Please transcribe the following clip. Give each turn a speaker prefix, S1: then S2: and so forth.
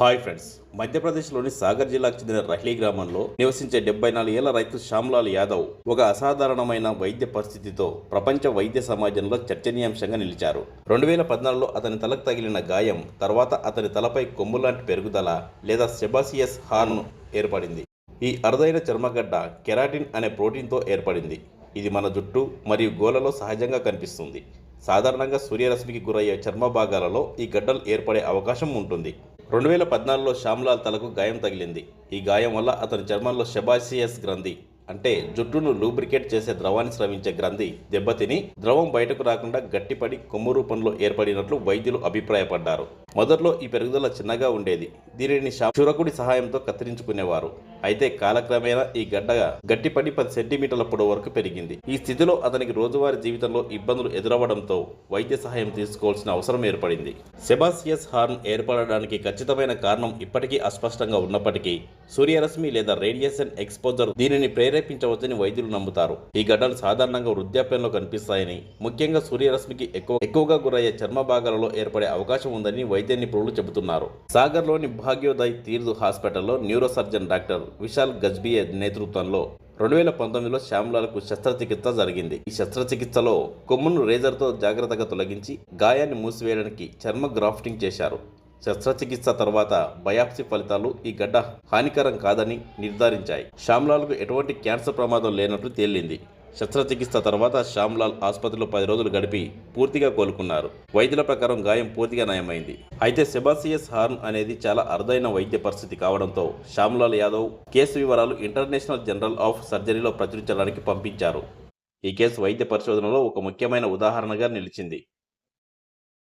S1: Hi friends మధ్యప్రదేశ్లోని సాగర్ జిల్లాకు చెందిన రహ్లీ గ్రామంలో నివసించే డెబ్బై నాలుగేళ్ళ రైతు శ్యామ్లాల్ యాదవ్ ఒక అసాధారణమైన వైద్య పరిస్థితితో ప్రపంచ వైద్య సమాజంలో చర్చనీయాంశంగా నిలిచారు. రెండు వేల పద్నాలుగులో అతని తలకు తగిలిన గాయం తర్వాత అతని తలపై కొమ్ము లాంటి పెరుగుదల లేదా సెబాసియస్ హార్న్ ఏర్పడింది. ఈ అరుదైన చర్మగడ్డ కెరాటిన్ అనే ప్రోటీన్తో ఏర్పడింది. ఇది మన జుట్టు మరియు గోలలో సహజంగా కనిపిస్తుంది. సాధారణంగా సూర్యరశ్మికి గురయ్యే చర్మ భాగాలలో ఈ గడ్డలు ఏర్పడే అవకాశం ఉంటుంది. రెండు వేల పద్నాలుగులో శ్యామ్లాల్ తలకు గాయం తగిలింది. ఈ గాయం వల్ల అతని చర్మంలో షెబాసియస్ గ్రంథి అంటే జుట్టును లూబ్రికేట్ చేసే ద్రవాన్ని స్రవించే గ్రంథి దెబ్బతిని ద్రవం బయటకు రాకుండా గట్టిపడి కొమ్ము రూపంలో ఏర్పడినట్లు వైద్యులు అభిప్రాయపడ్డారు. మొదట్లో ఈ పెరుగుదల చిన్నగా ఉండేది. దీనిని చురకుడి క్షురకుడి సహాయంతో కత్తిరించుకునేవారు. అయితే కాలక్రమేణా ఈ గడ్డ గట్టిపడి పది సెంటీమీటర్ల పొడవు వరకు పెరిగింది. ఈ స్థితిలో అతనికి రోజువారీ జీవితంలో ఇబ్బందులు ఎదురవ్వడంతో వైద్య సహాయం తీసుకోవాల్సిన అవసరం ఏర్పడింది. సెబాసియస్ హార్న్ ఏర్పడడానికి ఖచ్చితమైన కారణం ఇప్పటికీ అస్పష్టంగా ఉన్నప్పటికీ సూర్యరశ్మి లేదా రేడియేషన్ ఎక్స్పోజర్ దీనిని ప్రేరేపించవచ్చని వైద్యులు నమ్ముతారు. ఈ గడ్డలు సాధారణంగా వృద్ధాప్యంలో కనిపిస్తాయని ముఖ్యంగా సూర్యరశ్మికి ఎక్కువ ఎక్కువగా గురయ్యే చర్మ భాగాలలో ఏర్పడే అవకాశం ఉందని వైద్య నిపుణులు చెబుతున్నారు. సాగర్లోని భాగ్యోదయ్ తీర్థు హాస్పిటల్లో neuro surgeon doctor Vishal Gajbhiye నేతృత్వంలో రెండు వేల పంతొమ్మిదిలో శ్యామ్లాలకు శస్త్రచికిత్స జరిగింది. ఈ శస్త్రచికిత్సలో కొమ్మును రేజర్తో జాగ్రత్తగా తొలగించి గాయాన్ని మూసివేయడానికి చర్మ గ్రాఫ్టింగ్ చేశారు. శస్త్రచికిత్స తర్వాత బయాప్సీ ఫలితాలు ఈ గడ్డ హానికరం కాదని నిర్ధారించాయి. శ్యామ్లాల్కు ఎటువంటి క్యాన్సర్ ప్రమాదం లేనట్లు తేలింది. శస్త్రచికిత్స తర్వాత శ్యామ్లాల్ ఆసుపత్రిలో పది రోజులు గడిపి పూర్తిగా కోలుకున్నారు. వైద్యుల ప్రకారం గాయం పూర్తిగా నయమైంది. అయితే సెబాసియస్ హార్న్ అనేది చాలా అరుదైన వైద్య పరిస్థితి కావడంతో శ్యామ్లాల్ యాదవ్ కేసు వివరాలు ఇంటర్నేషనల్ జనరల్ ఆఫ్ సర్జరీలో ప్రచురించడానికి పంపించారు. ఈ కేసు వైద్య పరిశోధనలో ఒక ముఖ్యమైన ఉదాహరణగా నిలిచింది.